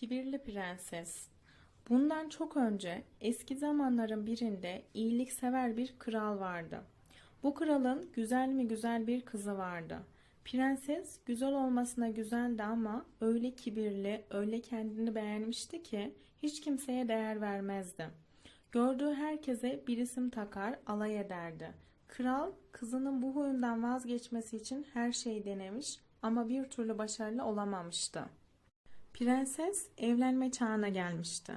Kibirli Prenses Bundan çok önce eski zamanların birinde iyiliksever bir kral vardı. Bu kralın güzel mi güzel bir kızı vardı. Prenses güzel olmasına güzeldi ama öyle kibirli, öyle kendini beğenmişti ki hiç kimseye değer vermezdi. Gördüğü herkese bir isim takar, alay ederdi. Kral kızının bu huyundan vazgeçmesi için her şeyi denemiş ama bir türlü başarılı olamamıştı. Prenses evlenme çağına gelmişti.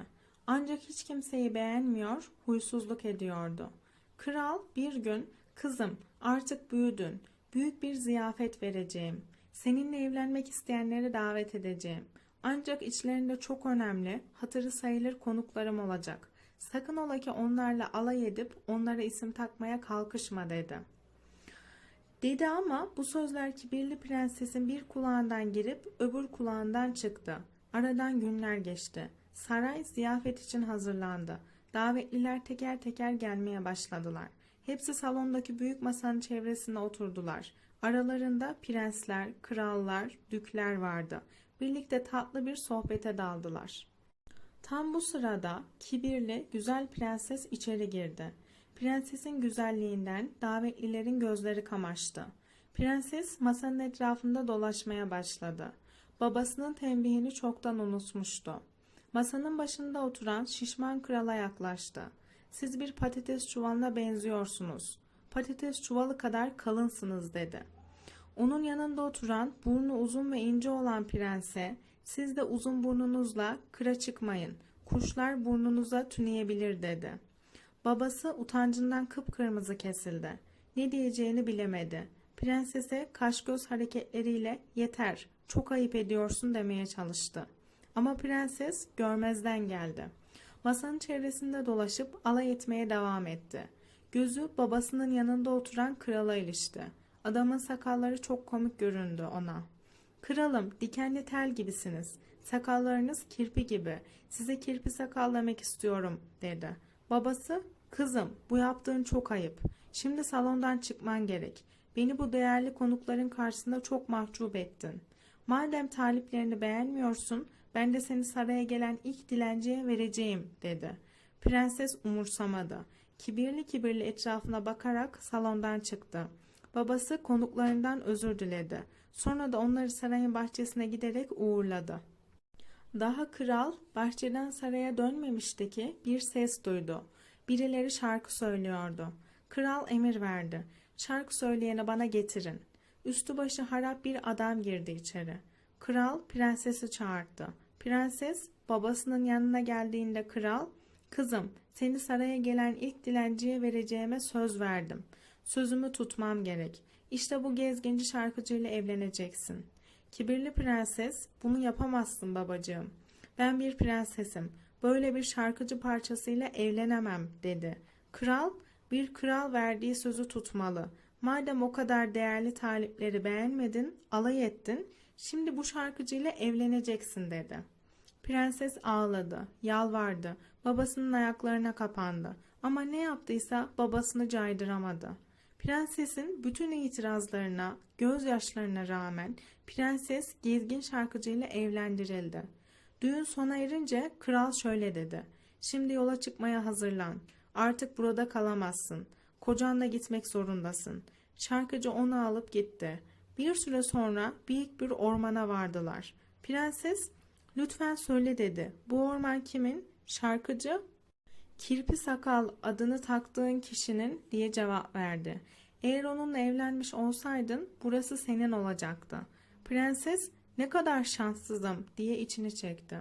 Ancak hiç kimseyi beğenmiyor, huysuzluk ediyordu. Kral bir gün, kızım artık büyüdün, büyük bir ziyafet vereceğim. Seninle evlenmek isteyenleri davet edeceğim. Ancak içlerinde çok önemli, hatırı sayılır konuklarım olacak. Sakın ola ki onlarla alay edip onlara isim takmaya kalkışma dedi. Dedi ama bu sözler kibirli prensesin bir kulağından girip öbür kulağından çıktı. Aradan günler geçti. Saray ziyafet için hazırlandı. Davetliler teker teker gelmeye başladılar. Hepsi salondaki büyük masanın çevresine oturdular. Aralarında prensler, krallar, dükler vardı. Birlikte tatlı bir sohbete daldılar. Tam bu sırada kibirli, güzel prenses içeri girdi. Prensesin güzelliğinden davetlilerin gözleri kamaştı. Prenses masanın etrafında dolaşmaya başladı. Babasının tembihini çoktan unutmuştu. Masanın başında oturan şişman krala yaklaştı. Siz bir patates çuvalına benziyorsunuz. Patates çuvalı kadar kalınsınız dedi. Onun yanında oturan burnu uzun ve ince olan prense siz de uzun burnunuzla kıra çıkmayın. Kuşlar burnunuza tüneyebilir dedi. Babası utancından kıpkırmızı kesildi. Ne diyeceğini bilemedi. Prensese kaş göz hareketleriyle yeter, çok ayıp ediyorsun demeye çalıştı. Ama prenses görmezden geldi. Masanın çevresinde dolaşıp alay etmeye devam etti. Gözü babasının yanında oturan krala ilişti. Adamın sakalları çok komik göründü ona. Kralım, dikenli tel gibisiniz. Sakallarınız kirpi gibi. Size kirpi sakallamak istiyorum, dedi. Babası, kızım, bu yaptığın çok ayıp. Şimdi salondan çıkman gerek. Beni bu değerli konukların karşısında çok mahcup ettin. Madem taliplerini beğenmiyorsun, ben de seni saraya gelen ilk dilenciye vereceğim, dedi. Prenses umursamadı. Kibirli kibirli etrafına bakarak salondan çıktı. Babası konuklarından özür diledi. Sonra da onları sarayın bahçesine giderek uğurladı. Daha kral bahçeden saraya dönmemişti ki bir ses duydu. Birileri şarkı söylüyordu. Kral emir verdi. Şarkı söyleyeni bana getirin. Üstü başı harap bir adam girdi içeri. Kral prensesi çağırdı. Prenses babasının yanına geldiğinde kral, "Kızım, seni saraya gelen ilk dilenciye vereceğime söz verdim. Sözümü tutmam gerek. İşte bu gezginci şarkıcıyla evleneceksin." Kibirli prenses, "Bunu yapamazsın babacığım. Ben bir prensesim. Böyle bir şarkıcı parçasıyla evlenemem." dedi. Kral, "Bir kral verdiği sözü tutmalı. Madem o kadar değerli talipleri beğenmedin, alay ettin, şimdi bu şarkıcıyla evleneceksin dedi. Prenses ağladı, yalvardı, babasının ayaklarına kapandı. Ama ne yaptıysa babasını caydıramadı. Prensesin bütün itirazlarına, gözyaşlarına rağmen prenses gezgin şarkıcıyla evlendirildi. Düğün sona erince kral şöyle dedi. Şimdi yola çıkmaya hazırlan. Artık burada kalamazsın. Kocanla gitmek zorundasın. Şarkıcı onu alıp gitti. Bir süre sonra büyük bir ormana vardılar. Prenses, lütfen söyle dedi. Bu orman kimin? Şarkıcı, Kirpi Sakal adını taktığın kişinin diye cevap verdi. Eğer onunla evlenmiş olsaydın burası senin olacaktı. Prenses ne kadar şanssızım diye içini çekti.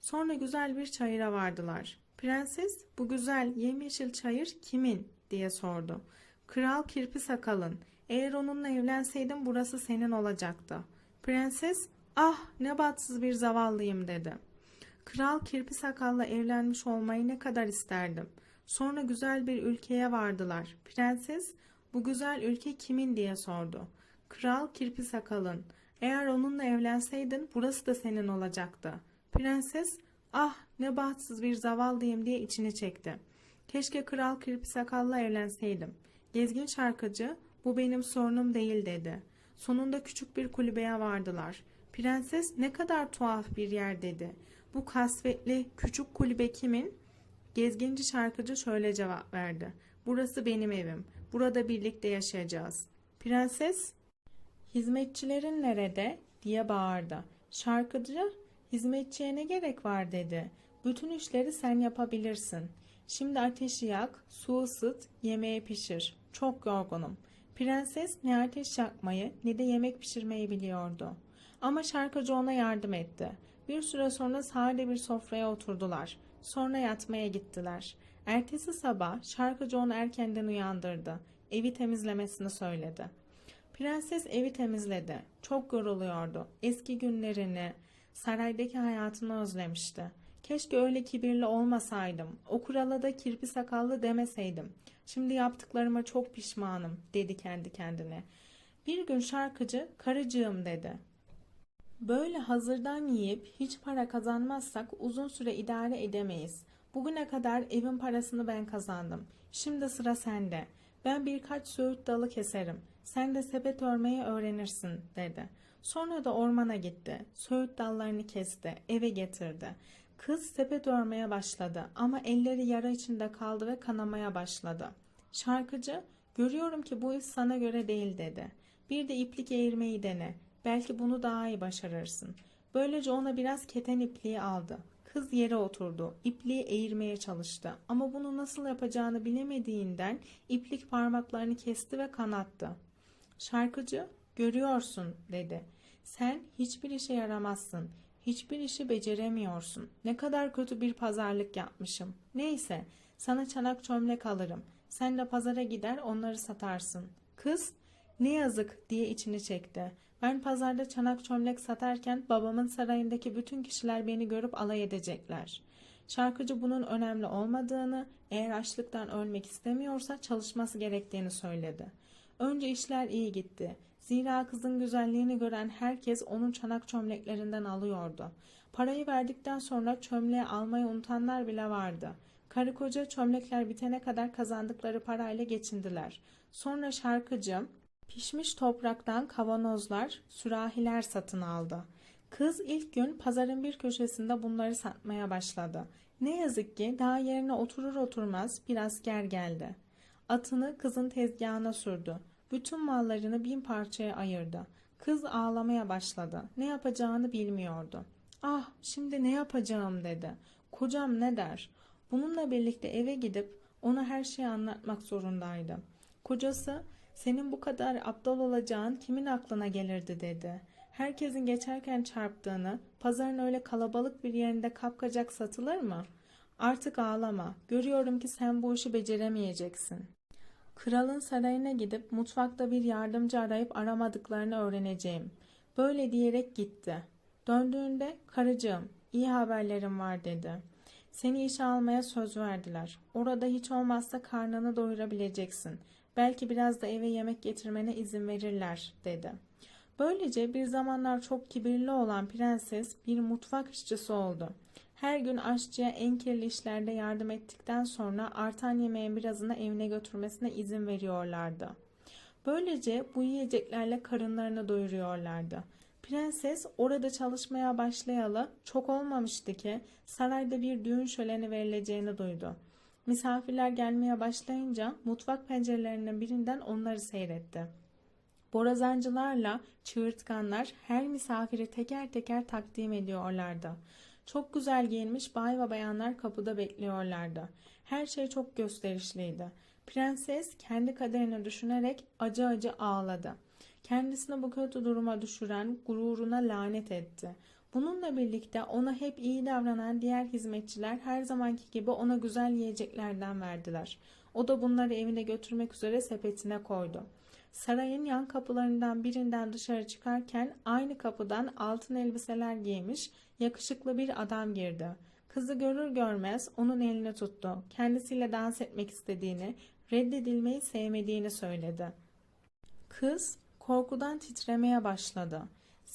Sonra güzel bir çayıra vardılar. Prenses bu güzel yemyeşil çayır kimin diye sordu. Kral Kirpi Sakal'ın. Eğer onunla evlenseydin burası senin olacaktı. Prenses ah ne bahtsız bir zavallıyım dedi. Kral Kirpi Sakal'la evlenmiş olmayı ne kadar isterdim. Sonra güzel bir ülkeye vardılar. Prenses bu güzel ülke kimin diye sordu. Kral Kirpi Sakal'ın. Eğer onunla evlenseydin burası da senin olacaktı. Prenses ah ne bahtsız bir zavallıyım diye içini çekti. Keşke Kral Kirpi Sakal'la evlenseydim. Gezgin şarkıcı bu benim sorunum değil dedi. Sonunda küçük bir kulübeye vardılar. Prenses ne kadar tuhaf bir yer dedi. Bu kasvetli küçük kulübe kimin? Gezginci şarkıcı şöyle cevap verdi. Burası benim evim. Burada birlikte yaşayacağız. Prenses, hizmetçilerin nerede? diye bağırdı. Şarkıcı, hizmetçiye ne gerek var dedi. Bütün işleri sen yapabilirsin. Şimdi ateşi yak, su ısıt, yemeği pişir. Çok yorgunum. Prenses ne ateş yakmayı ne de yemek pişirmeyi biliyordu. Ama şarkıcı ona yardım etti. Bir süre sonra sade bir sofraya oturdular. Sonra yatmaya gittiler. Ertesi sabah şarkıcı onu erkenden uyandırdı. Evi temizlemesini söyledi. Prenses evi temizledi. Çok yoruluyordu. Eski günlerini, saraydaki hayatını özlemişti. Keşke öyle kibirli olmasaydım. O kurala da kirpi sakallı demeseydim. Şimdi yaptıklarıma çok pişmanım dedi kendi kendine. Bir gün şarkıcı karıcığım dedi. Böyle hazırdan yiyip hiç para kazanmazsak uzun süre idare edemeyiz. Bugüne kadar evin parasını ben kazandım. Şimdi sıra sende. Ben birkaç söğüt dalı keserim. Sen de sepet örmeyi öğrenirsin dedi. Sonra da ormana gitti. Söğüt dallarını kesti, eve getirdi. Kız sepet örmeye başladı ama elleri yara içinde kaldı ve kanamaya başladı. Şarkıcı, görüyorum ki bu iş sana göre değil dedi. Bir de iplik eğirmeyi dene. Belki bunu daha iyi başarırsın. Böylece ona biraz keten ipliği aldı. Kız yere oturdu. İpliği eğirmeye çalıştı. Ama bunu nasıl yapacağını bilemediğinden iplik parmaklarını kesti ve kanattı. Şarkıcı, görüyorsun dedi. Sen hiçbir işe yaramazsın. Hiçbir işi beceremiyorsun. Ne kadar kötü bir pazarlık yapmışım. Neyse, sana çanak çömlek alırım. Sen de pazara gider onları satarsın. Kız, ne yazık diye içini çekti. Ben pazarda çanak çömlek satarken babamın sarayındaki bütün kişiler beni görüp alay edecekler. Şarkıcı bunun önemli olmadığını, eğer açlıktan ölmek istemiyorsa çalışması gerektiğini söyledi. Önce işler iyi gitti. Zira kızın güzelliğini gören herkes onun çanak çömleklerinden alıyordu. Parayı verdikten sonra çömleği almayı unutanlar bile vardı. Karı koca çömlekler bitene kadar kazandıkları parayla geçindiler. Sonra şarkıcı pişmiş topraktan kavanozlar, sürahiler satın aldı. Kız ilk gün pazarın bir köşesinde bunları satmaya başladı. Ne yazık ki daha yerine oturur oturmaz bir asker geldi. Atını kızın tezgahına sürdü. Bütün mallarını bin parçaya ayırdı. Kız ağlamaya başladı. Ne yapacağını bilmiyordu. Ah şimdi ne yapacağım dedi. Kocam ne der? Bununla birlikte eve gidip ona her şeyi anlatmak zorundaydı. Kocası senin bu kadar aptal olacağın kimin aklına gelirdi dedi. Herkesin geçerken çarptığını, pazarın öyle kalabalık bir yerinde kapkacak satılır mı? Artık ağlama. Görüyorum ki sen bu işi beceremeyeceksin. Kralın sarayına gidip mutfakta bir yardımcı arayıp aramadıklarını öğreneceğim. Böyle diyerek gitti. Döndüğünde karıcığım iyi haberlerim var dedi. Seni işe almaya söz verdiler. Orada hiç olmazsa karnını doyurabileceksin. Belki biraz da eve yemek getirmene izin verirler dedi. Böylece bir zamanlar çok kibirli olan prenses bir mutfak işçisi oldu. Her gün aşçıya en kirli işlerde yardım ettikten sonra artan yemeğin birazını evine götürmesine izin veriyorlardı. Böylece bu yiyeceklerle karınlarını doyuruyorlardı. Prenses orada çalışmaya başlayalı çok olmamıştı ki sarayda bir düğün şöleni verileceğini duydu. Misafirler gelmeye başlayınca mutfak pencerelerinin birinden onları seyretti. Borazancılarla çığırtkanlar her misafiri teker teker takdim ediyorlardı. Çok güzel giyinmiş bay ve bayanlar kapıda bekliyorlardı. Her şey çok gösterişliydi. Prenses kendi kaderini düşünerek acı acı ağladı. Kendisini bu kötü duruma düşüren gururuna lanet etti. Bununla birlikte ona hep iyi davranan diğer hizmetçiler her zamanki gibi ona güzel yiyeceklerden verdiler. O da bunları evine götürmek üzere sepetine koydu. Sarayın yan kapılarından birinden dışarı çıkarken aynı kapıdan altın elbiseler giymiş yakışıklı bir adam girdi. Kızı görür görmez onun elini tuttu. Kendisiyle dans etmek istediğini, reddedilmeyi sevmediğini söyledi. Kız korkudan titremeye başladı.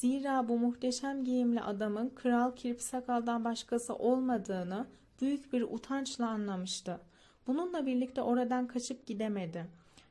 Zira bu muhteşem giyimli adamın kral kirpi sakaldan başkası olmadığını büyük bir utançla anlamıştı. Bununla birlikte oradan kaçıp gidemedi.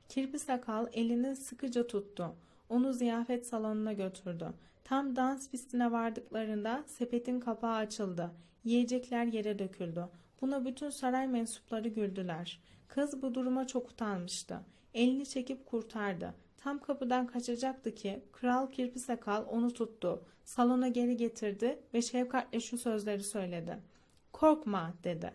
Kirpi sakal elini sıkıca tuttu. Onu ziyafet salonuna götürdü. Tam dans pistine vardıklarında sepetin kapağı açıldı. Yiyecekler yere döküldü. Buna bütün saray mensupları güldüler. Kız bu duruma çok utanmıştı. Elini çekip kurtardı. Tam kapıdan kaçacaktı ki Kral Kirpi Sakal onu tuttu. Salona geri getirdi ve şefkatle şu sözleri söyledi. Korkma dedi.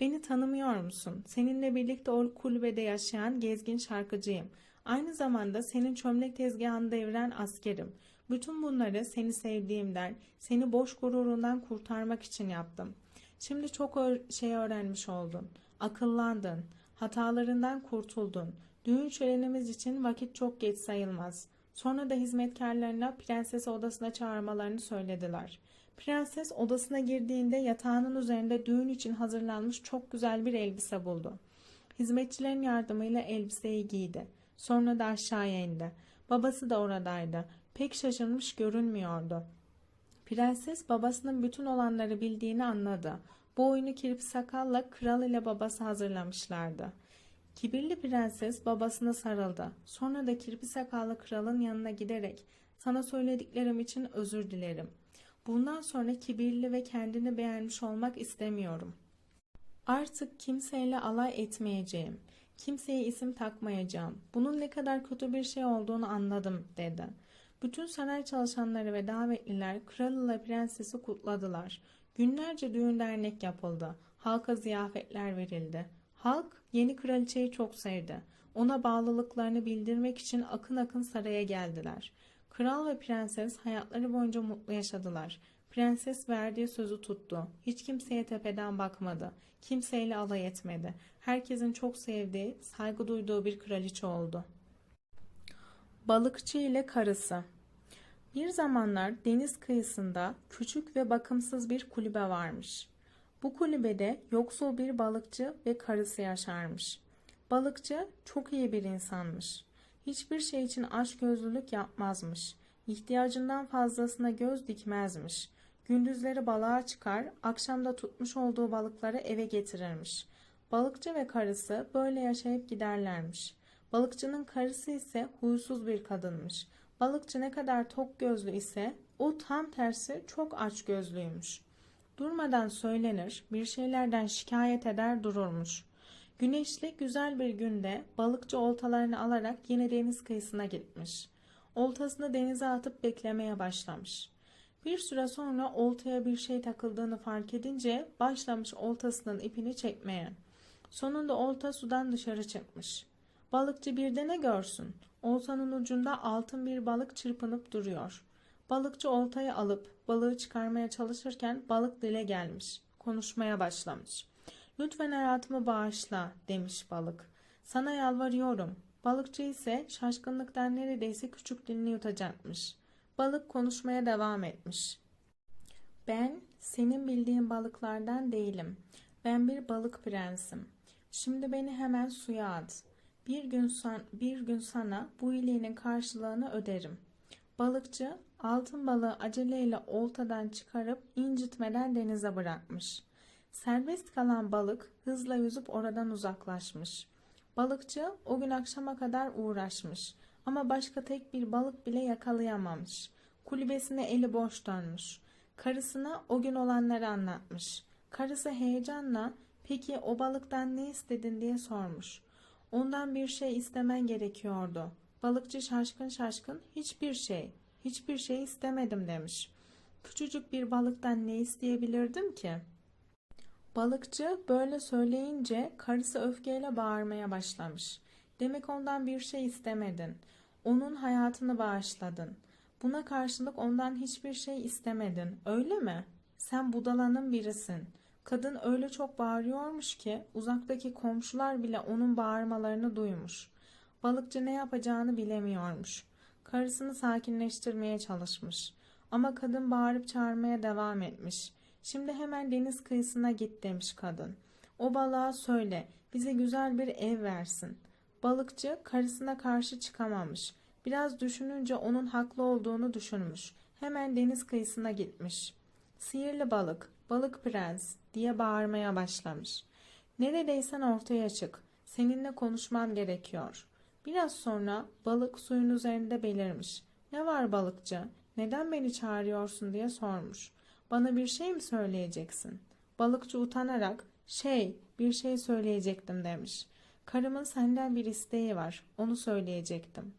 Beni tanımıyor musun? Seninle birlikte o kulübede yaşayan gezgin şarkıcıyım. Aynı zamanda senin çömlek tezgahını deviren askerim. Bütün bunları seni sevdiğimden, seni boş gururundan kurtarmak için yaptım. Şimdi çok şey öğrenmiş oldun. Akıllandın. Hatalarından kurtuldun. Düğün şölenimiz için vakit çok geç sayılmaz. Sonra da hizmetkarlarına prensesi odasına çağırmalarını söylediler. Prenses odasına girdiğinde yatağının üzerinde düğün için hazırlanmış çok güzel bir elbise buldu. Hizmetçilerin yardımıyla elbiseyi giydi. Sonra da aşağıya indi. Babası da oradaydı. Pek şaşırmış görünmüyordu. Prenses babasının bütün olanları bildiğini anladı. Bu oyunu Kirpi Sakal'la kral ile babası hazırlamışlardı. Kibirli prenses babasına sarıldı. Sonra da Kirpi Sakallı kralın yanına giderek sana söylediklerim için özür dilerim. Bundan sonra kibirli ve kendini beğenmiş olmak istemiyorum. Artık kimseyle alay etmeyeceğim. Kimseye isim takmayacağım. Bunun ne kadar kötü bir şey olduğunu anladım dedi. Bütün saray çalışanları ve davetliler kral ile prensesi kutladılar. Günlerce düğün dernek yapıldı. Halka ziyafetler verildi. Halk yeni kraliçeyi çok sevdi. Ona bağlılıklarını bildirmek için akın akın saraya geldiler. Kral ve prenses hayatları boyunca mutlu yaşadılar. Prenses verdiği sözü tuttu. Hiç kimseye tepeden bakmadı. Kimseyle alay etmedi. Herkesin çok sevdiği, saygı duyduğu bir kraliçe oldu. Balıkçı ile karısı Bir zamanlar deniz kıyısında küçük ve bakımsız bir kulübe varmış. Bu kulübede yoksul bir balıkçı ve karısı yaşarmış. Balıkçı çok iyi bir insanmış. Hiçbir şey için açgözlülük yapmazmış. İhtiyacından fazlasına göz dikmezmiş. Gündüzleri balığa çıkar, akşamda tutmuş olduğu balıkları eve getirirmiş. Balıkçı ve karısı böyle yaşayıp giderlermiş. Balıkçının karısı ise huysuz bir kadınmış. Balıkçı ne kadar tok gözlü ise o tam tersi çok aç gözlüymüş. Durmadan söylenir, bir şeylerden şikayet eder dururmuş. Güneşli güzel bir günde balıkçı oltalarını alarak yine deniz kıyısına gitmiş. Oltasını denize atıp beklemeye başlamış. Bir süre sonra oltaya bir şey takıldığını fark edince başlamış oltasının ipini çekmeye. Sonunda olta sudan dışarı çıkmış. Balıkçı bir de ne görsün? Oltanın ucunda altın bir balık çırpınıp duruyor. Balıkçı oltayı alıp balığı çıkarmaya çalışırken balık dile gelmiş. Konuşmaya başlamış. Lütfen hayatımı bağışla demiş balık. Sana yalvarıyorum. Balıkçı ise şaşkınlıktan neredeyse küçük dilini yutacakmış. Balık konuşmaya devam etmiş. Ben senin bildiğin balıklardan değilim. Ben bir balık prensim. Şimdi beni hemen suya at. Bir gün, san, bir gün sana bu iyiliğinin karşılığını öderim. Balıkçı altın balığı aceleyle oltadan çıkarıp incitmeden denize bırakmış. Serbest kalan balık hızla yüzüp oradan uzaklaşmış. Balıkçı o gün akşama kadar uğraşmış ama başka tek bir balık bile yakalayamamış. Kulübesine eli boş dönmüş. Karısına o gün olanları anlatmış. Karısı heyecanla peki o balıktan ne istedin diye sormuş. Ondan bir şey istemen gerekiyordu. Balıkçı şaşkın şaşkın hiçbir şey, hiçbir şey istemedim demiş. Küçücük bir balıktan ne isteyebilirdim ki? Balıkçı böyle söyleyince karısı öfkeyle bağırmaya başlamış. Demek ondan bir şey istemedin. Onun hayatını bağışladın. Buna karşılık ondan hiçbir şey istemedin. Öyle mi? Sen budalanın birisin. Kadın öyle çok bağırıyormuş ki uzaktaki komşular bile onun bağırmalarını duymuş. Balıkçı ne yapacağını bilemiyormuş. Karısını sakinleştirmeye çalışmış. Ama kadın bağırıp çağırmaya devam etmiş. Şimdi hemen deniz kıyısına git demiş kadın. O balığa söyle, bize güzel bir ev versin. Balıkçı karısına karşı çıkamamış. Biraz düşününce onun haklı olduğunu düşünmüş. Hemen deniz kıyısına gitmiş. Sihirli balık, balık prens diye bağırmaya başlamış. Neredeysen ortaya çık. Seninle konuşmam gerekiyor. Biraz sonra balık suyun üzerinde belirmiş. Ne var balıkçı? neden beni çağırıyorsun diye sormuş. Bana bir şey mi söyleyeceksin? Balıkçı utanarak şey bir şey söyleyecektim demiş. Karımın senden bir isteği var. Onu söyleyecektim.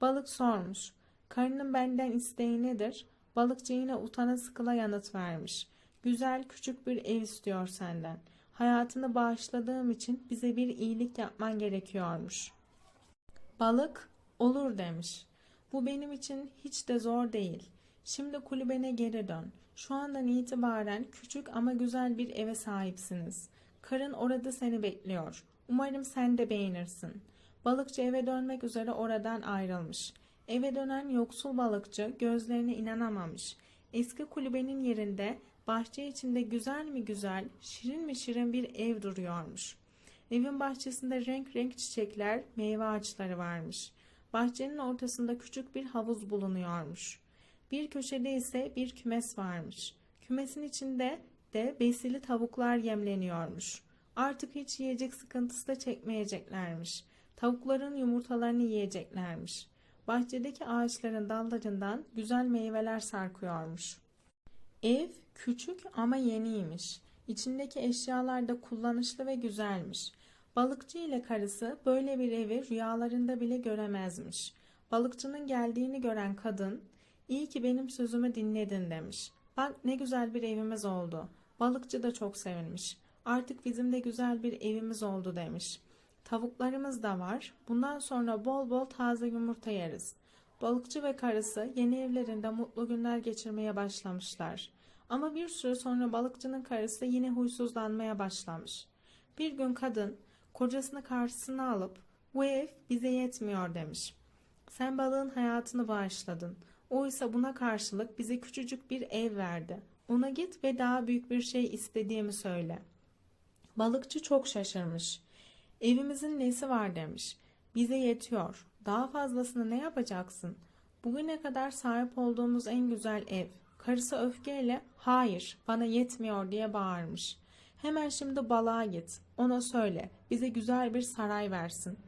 Balık sormuş. Karının benden isteği nedir? Balıkçı yine utana sıkıla yanıt vermiş. Güzel küçük bir ev istiyor senden. Hayatını bağışladığım için bize bir iyilik yapman gerekiyormuş. Balık olur demiş. Bu benim için hiç de zor değil. Şimdi kulübene geri dön. Şu andan itibaren küçük ama güzel bir eve sahipsiniz. Karın orada seni bekliyor. Umarım sen de beğenirsin. Balıkçı eve dönmek üzere oradan ayrılmış. Eve dönen yoksul balıkçı gözlerine inanamamış. Eski kulübenin yerinde bahçe içinde güzel mi güzel, şirin mi şirin bir ev duruyormuş. Evin bahçesinde renk renk çiçekler, meyve ağaçları varmış. Bahçenin ortasında küçük bir havuz bulunuyormuş. Bir köşede ise bir kümes varmış. Kümesin içinde de besili tavuklar yemleniyormuş. Artık hiç yiyecek sıkıntısı da çekmeyeceklermiş. Tavukların yumurtalarını yiyeceklermiş. Bahçedeki ağaçların dallarından güzel meyveler sarkıyormuş. Ev küçük ama yeniymiş. İçindeki eşyalar da kullanışlı ve güzelmiş. Balıkçı ile karısı böyle bir evi rüyalarında bile göremezmiş. Balıkçının geldiğini gören kadın, iyi ki benim sözümü dinledin demiş. Bak ne güzel bir evimiz oldu. Balıkçı da çok sevinmiş. Artık bizim de güzel bir evimiz oldu demiş. Tavuklarımız da var. Bundan sonra bol bol taze yumurta yeriz. Balıkçı ve karısı yeni evlerinde mutlu günler geçirmeye başlamışlar. Ama bir süre sonra balıkçının karısı yine huysuzlanmaya başlamış. Bir gün kadın kocasını karşısına alıp bu ev bize yetmiyor demiş. Sen balığın hayatını bağışladın. O ise buna karşılık bize küçücük bir ev verdi. Ona git ve daha büyük bir şey istediğimi söyle. Balıkçı çok şaşırmış. Evimizin nesi var demiş. Bize yetiyor. Daha fazlasını ne yapacaksın? Bugüne kadar sahip olduğumuz en güzel ev. Karısı öfkeyle hayır bana yetmiyor diye bağırmış. Hemen şimdi balığa git. Ona söyle bize güzel bir saray versin.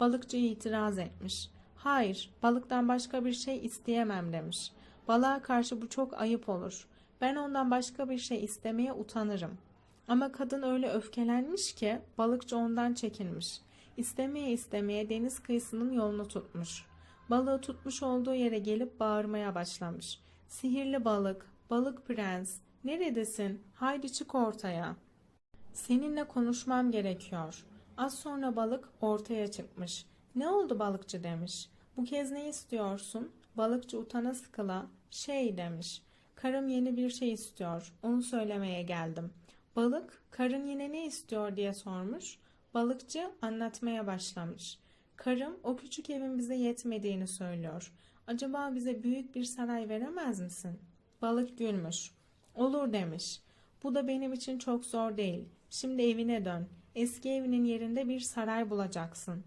Balıkçı itiraz etmiş. Hayır balıktan başka bir şey isteyemem demiş. Balığa karşı bu çok ayıp olur. Ben ondan başka bir şey istemeye utanırım. Ama kadın öyle öfkelenmiş ki balıkçı ondan çekinmiş. İstemeye istemeye deniz kıyısının yolunu tutmuş. Balığı tutmuş olduğu yere gelip bağırmaya başlamış. Sihirli balık, balık prens, neredesin? Haydi çık ortaya. Seninle konuşmam gerekiyor. Az sonra balık ortaya çıkmış. Ne oldu balıkçı demiş. Bu kez ne istiyorsun? Balıkçı utana sıkıla şey demiş. Karım yeni bir şey istiyor. Onu söylemeye geldim. Balık karın yine ne istiyor diye sormuş. Balıkçı anlatmaya başlamış. Karım o küçük evin bize yetmediğini söylüyor. Acaba bize büyük bir saray veremez misin? Balık gülmüş. Olur demiş. Bu da benim için çok zor değil. Şimdi evine dön. Eski evinin yerinde bir saray bulacaksın.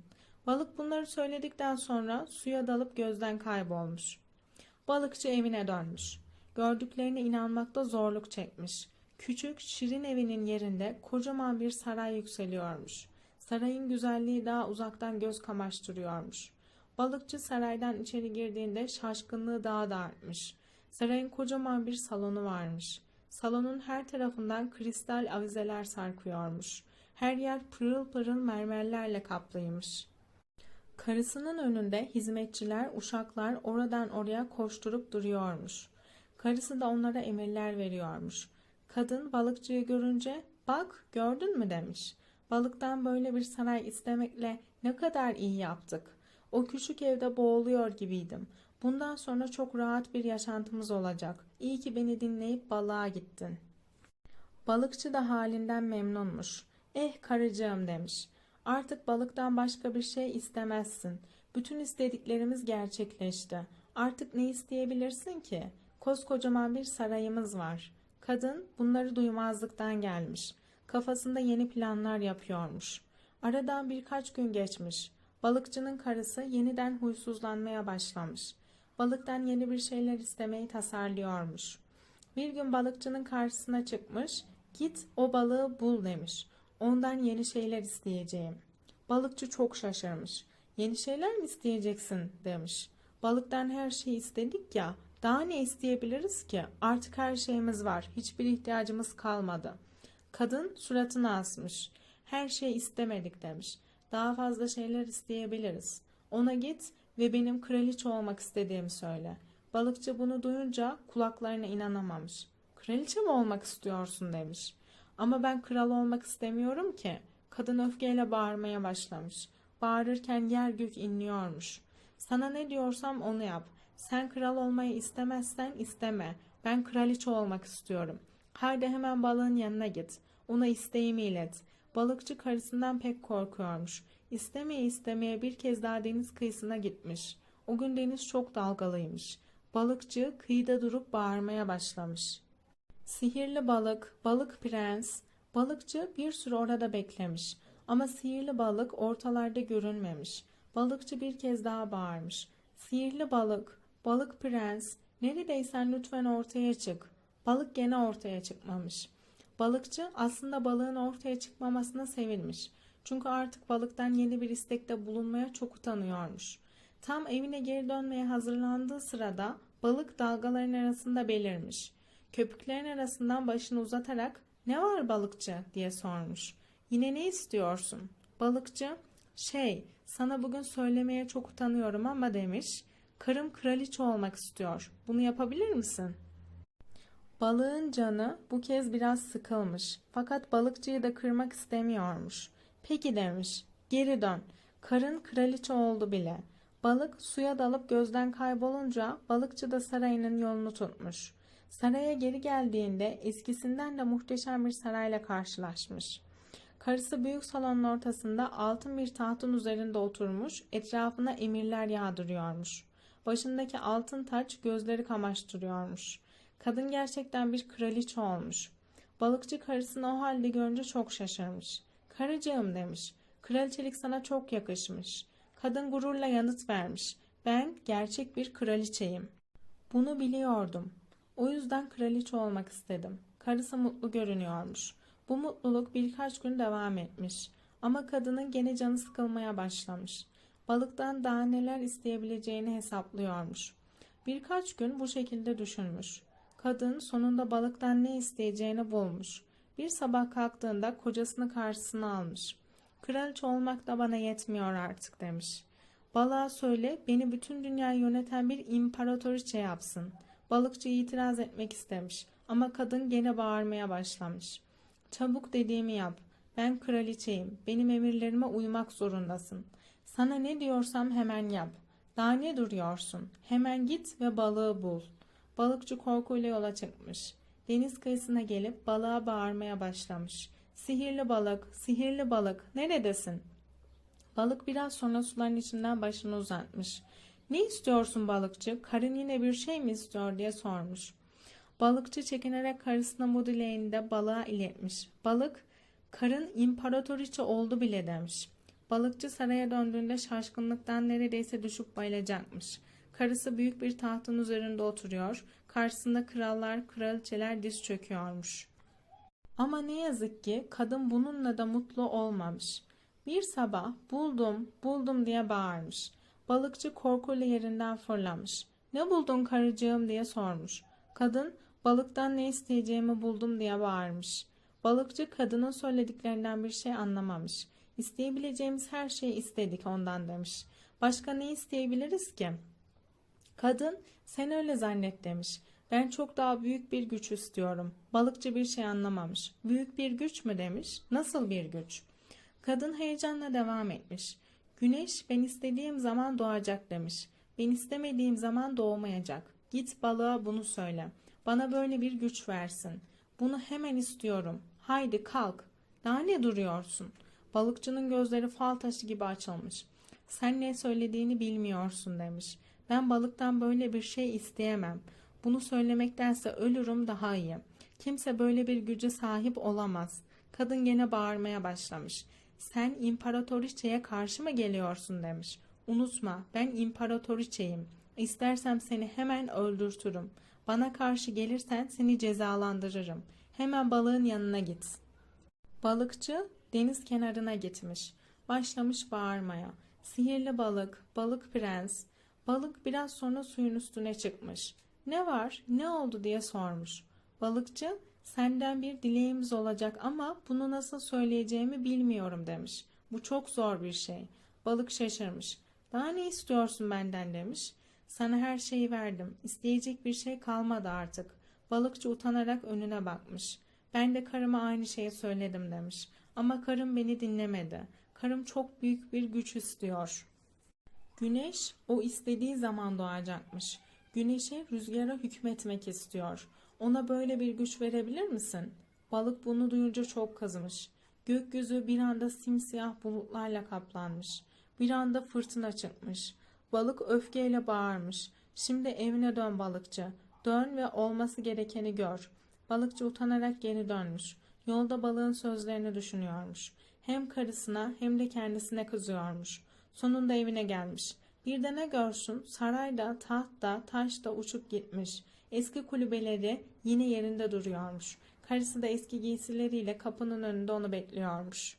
Balık bunları söyledikten sonra suya dalıp gözden kaybolmuş. Balıkçı evine dönmüş. Gördüklerine inanmakta zorluk çekmiş. Küçük, şirin evinin yerinde kocaman bir saray yükseliyormuş. Sarayın güzelliği daha uzaktan göz kamaştırıyormuş. Balıkçı saraydan içeri girdiğinde şaşkınlığı daha da artmış. Sarayın kocaman bir salonu varmış. Salonun her tarafından kristal avizeler sarkıyormuş. Her yer pırıl pırıl mermerlerle kaplıymış. Karısının önünde hizmetçiler, uşaklar oradan oraya koşturup duruyormuş. Karısı da onlara emirler veriyormuş. Kadın balıkçıyı görünce bak gördün mü demiş. Balıktan böyle bir saray istemekle ne kadar iyi yaptık. O küçük evde boğuluyor gibiydim. Bundan sonra çok rahat bir yaşantımız olacak. İyi ki beni dinleyip balığa gittin. Balıkçı da halinden memnunmuş. Eh karıcığım demiş. Artık balıktan başka bir şey istemezsin. Bütün istediklerimiz gerçekleşti. Artık ne isteyebilirsin ki? Koskocaman bir sarayımız var. Kadın bunları duymazlıktan gelmiş. Kafasında yeni planlar yapıyormuş. Aradan birkaç gün geçmiş. Balıkçının karısı yeniden huysuzlanmaya başlamış. Balıktan yeni bir şeyler istemeyi tasarlıyormuş. Bir gün balıkçının karşısına çıkmış, git o balığı bul demiş. Ondan yeni şeyler isteyeceğim. Balıkçı çok şaşırmış. Yeni şeyler mi isteyeceksin demiş. Balıktan her şeyi istedik ya, Daha ne isteyebiliriz ki? Artık her şeyimiz var. Hiçbir ihtiyacımız kalmadı. Kadın suratını asmış. Her şey istemedik demiş. Daha fazla şeyler isteyebiliriz. Ona git ve benim kraliçe olmak istediğimi söyle. Balıkçı bunu duyunca kulaklarına inanamamış. Kraliçe mi olmak istiyorsun demiş. Ama ben kral olmak istemiyorum ki. Kadın öfkeyle bağırmaya başlamış. Bağırırken yer gök inliyormuş. Sana ne diyorsam onu yap. Sen kral olmayı istemezsen isteme. Ben kraliçe olmak istiyorum. Haydi hemen balığın yanına git. Ona isteğimi ilet. Balıkçı karısından pek korkuyormuş. İstemeye istemeye bir kez daha deniz kıyısına gitmiş. O gün deniz çok dalgalıymış. Balıkçı kıyıda durup bağırmaya başlamış. Sihirli balık, balık prens. Balıkçı bir süre orada beklemiş. Ama sihirli balık ortalarda görünmemiş. Balıkçı bir kez daha bağırmış. Sihirli balık, balık prens, neredeysen lütfen ortaya çık. Balık gene ortaya çıkmamış. Balıkçı aslında balığın ortaya çıkmamasına sevinmiş. Çünkü artık balıktan yeni bir istekte bulunmaya çok utanıyormuş. Tam evine geri dönmeye hazırlandığı sırada balık dalgaların arasında belirmiş. Köpüklerin arasından başını uzatarak "Ne var balıkçı?" diye sormuş. "Yine ne istiyorsun?" Balıkçı "Şey, sana bugün söylemeye çok utanıyorum ama" demiş. "Karım kraliçe olmak istiyor. Bunu yapabilir misin?" Balığın canı bu kez biraz sıkılmış. Fakat balıkçıyı da kırmak istemiyormuş. Peki demiş. Geri dön. Karın kraliçe oldu bile. Balık suya dalıp gözden kaybolunca balıkçı da sarayının yolunu tutmuş. Saraya geri geldiğinde eskisinden de muhteşem bir sarayla karşılaşmış. Karısı büyük salonun ortasında altın bir tahtın üzerinde oturmuş, etrafına emirler yağdırıyormuş. Başındaki altın taç gözleri kamaştırıyormuş. Kadın gerçekten bir kraliçe olmuş. Balıkçı karısını o halde görünce çok şaşırmış. Karıcığım demiş. Kraliçelik sana çok yakışmış. Kadın gururla yanıt vermiş. Ben gerçek bir kraliçeyim. Bunu biliyordum. O yüzden kraliçe olmak istedim. Karısı mutlu görünüyormuş. Bu mutluluk birkaç gün devam etmiş. Ama kadının gene canı sıkılmaya başlamış. Balıktan daha neler isteyebileceğini hesaplıyormuş. Birkaç gün bu şekilde düşünmüş. Kadın sonunda balıktan ne isteyeceğini bulmuş. Bir sabah kalktığında kocasını karşısına almış. Kraliçe olmak da bana yetmiyor artık demiş. Balığa söyle beni bütün dünyayı yöneten bir imparatoriçe yapsın. Balıkçı itiraz etmek istemiş ama kadın gene bağırmaya başlamış. Çabuk dediğimi yap. Ben kraliçeyim. Benim emirlerime uymak zorundasın. Sana ne diyorsam hemen yap. Daha ne duruyorsun? Hemen git ve balığı bul. Balıkçı korkuyla yola çıkmış. Deniz kıyısına gelip balığa bağırmaya başlamış. Sihirli balık, sihirli balık, neredesin? Balık biraz sonra suların içinden başını uzatmış. Ne istiyorsun balıkçı? Karın yine bir şey mi istiyor diye sormuş. Balıkçı çekinerek karısına bu dileğini balığa iletmiş. Balık, karın imparatoriçe oldu bile demiş. Balıkçı saraya döndüğünde şaşkınlıktan neredeyse düşüp bayılacakmış. Karısı büyük bir tahtın üzerinde oturuyor. Karşısında krallar, kraliçeler diz çöküyormuş. Ama ne yazık ki kadın bununla da mutlu olmamış. Bir sabah buldum, buldum diye bağırmış. Balıkçı korkuyla yerinden fırlamış. Ne buldun karıcığım diye sormuş. Kadın balıktan ne isteyeceğimi buldum diye bağırmış. Balıkçı kadının söylediklerinden bir şey anlamamış. İsteyebileceğimiz her şeyi istedik ondan demiş. Başka ne isteyebiliriz ki? Kadın sen öyle zannet demiş. Ben çok daha büyük bir güç istiyorum. Balıkçı bir şey anlamamış. Büyük bir güç mü demiş. Nasıl bir güç? Kadın heyecanla devam etmiş. Güneş ben istediğim zaman doğacak demiş. Ben istemediğim zaman doğmayacak. Git balığa bunu söyle. Bana böyle bir güç versin. Bunu hemen istiyorum. Haydi kalk. Daha ne duruyorsun? Balıkçının gözleri fal taşı gibi açılmış. Sen ne söylediğini bilmiyorsun demiş. Ben balıktan böyle bir şey isteyemem. Bunu söylemektense ölürüm daha iyi. Kimse böyle bir güce sahip olamaz. Kadın gene bağırmaya başlamış. Sen imparatoriçeye karşı mı geliyorsun demiş. Unutma ben imparatoriçeyim. İstersem seni hemen öldürtürüm. Bana karşı gelirsen seni cezalandırırım. Hemen balığın yanına git. Balıkçı deniz kenarına gitmiş. Başlamış bağırmaya. Sihirli balık, balık prens. Balık biraz sonra suyun üstüne çıkmış. Ne var, ne oldu diye sormuş. Balıkçı, senden bir dileğimiz olacak ama bunu nasıl söyleyeceğimi bilmiyorum demiş. Bu çok zor bir şey. Balık şaşırmış. Daha ne istiyorsun benden demiş. Sana her şeyi verdim. İsteyecek bir şey kalmadı artık. Balıkçı utanarak önüne bakmış. Ben de karıma aynı şeyi söyledim demiş. Ama karım beni dinlemedi. Karım çok büyük bir güç istiyor. Güneş o istediği zaman doğacakmış. Güneşe rüzgara hükmetmek istiyor. Ona böyle bir güç verebilir misin? Balık bunu duyunca çok kızmış. Gökyüzü bir anda simsiyah bulutlarla kaplanmış. Bir anda fırtına çıkmış. Balık öfkeyle bağırmış. Şimdi evine dön balıkçı. Dön ve olması gerekeni gör. Balıkçı utanarak geri dönmüş. Yolda balığın sözlerini düşünüyormuş. Hem karısına hem de kendisine kızıyormuş. Sonunda evine gelmiş. Bir de ne görsün sarayda, tahtta, taşta uçup gitmiş. Eski kulübeleri yine yerinde duruyormuş. Karısı da eski giysileriyle kapının önünde onu bekliyormuş.